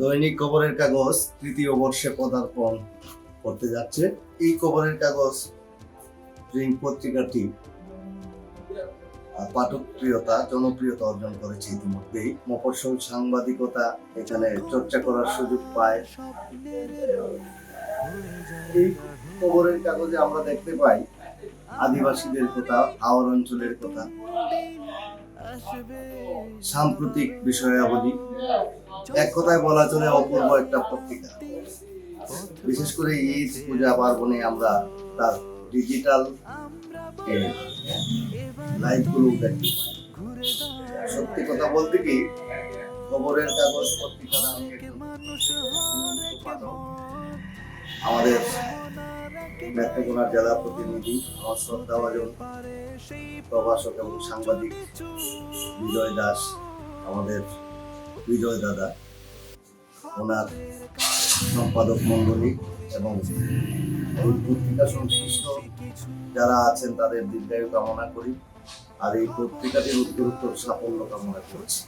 দৈনিক খবরের কাগজ তৃতীয় বর্ষে পদার্পণ করতে যাচ্ছে। এই খবরের কাগজ পত্রিকাটি পাঠকপ্রিয়তা, জনপ্রিয়তা অর্জন করেছে ইতিমধ্যেই। মফস্বল সাংবাদিকতা এখানে চর্চা করার সুযোগ পায়। এই খবরের কাগজে আমরা দেখতে পাই আদিবাসীদের কথা আওয়ার অঞ্চলের কথা, সাম্প্রতিক বিষয়াবলী। এক কথায় বলা চলে অপূর্ব একটা পত্রিকা। বিশেষ করে ঈদ, পূজা পার্বণে আমরা তার ডিজিটাল লাইভগুলো দেখতে সত্যি কথা বলতে কি, খবরের কাগজ পত্রিকা আমাদের নেত্রকোনা জেলা প্রতিনিধি আমার শ্রদ্ধাভাজন প্রভাষক এবং সাংবাদিক বিজয় দাস আমাদের বিজয় দাদা, ওনার সম্পাদক মন্ডলী এবং এই পত্রিকা সংশ্লিষ্ট যারা আছেন, তাদের দীর্ঘায়ু কামনা করি। আর এই পত্রিকাটির উত্তরোত্তর সাফল্য কামনা করছি।